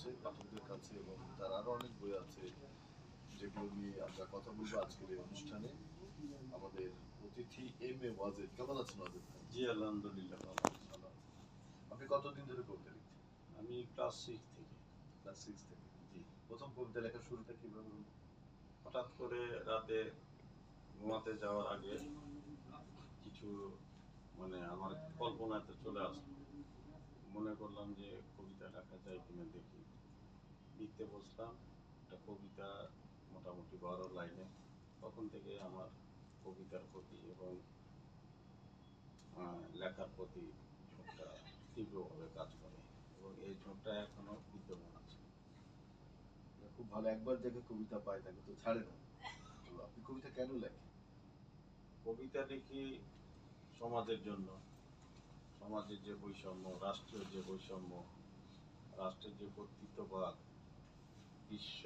চলছে পাঠকদের কাছে এবং তার আরও অনেক বই আছে যেগুলো নিয়ে আমরা কথা বলব আজকের এই অনুষ্ঠানে আমাদের অতিথি এম এ ওয়াজেদ কেমন আছেন ওয়াজেদ? জি আলহামদুলিল্লাহ ভালো। আপনি কতদিন ধরে কবিতা লিখছেন আমি ক্লাস সিক্স থেকে ক্লাস সিক্স থেকে জি প্রথম কবিতা লেখা শুরুটা কীভাবে? হঠাৎ করে রাতে ঘুমাতে যাওয়ার আগে কিছু মানে আমার কল্পনাতে চলে আসলো মনে করলাম যে কবিতা লেখা যায় কিনা দেখি। লিখতে বসলাম, একটা কবিতা মোটামুটি বারো লাইনে। তখন থেকে আমার কবিতার প্রতি এবং লেখার প্রতি ঝোঁকটা তীব্রভাবে কাজ করে এবং এই ঝোঁকটা এখনও বিদ্যমান আছে। খুব ভালো, একবার দেখে কবিতা পায় তাকে তো ছাড়ে না। আপনি কবিতা কেন লেখেন? কবিতা লিখি সমাজের জন্য। সমাজের যে বৈষম্য রাষ্ট্রীয় যে বৈষম্য রাষ্ট্রের যে কর্তৃত্ববাদ বিশ্ব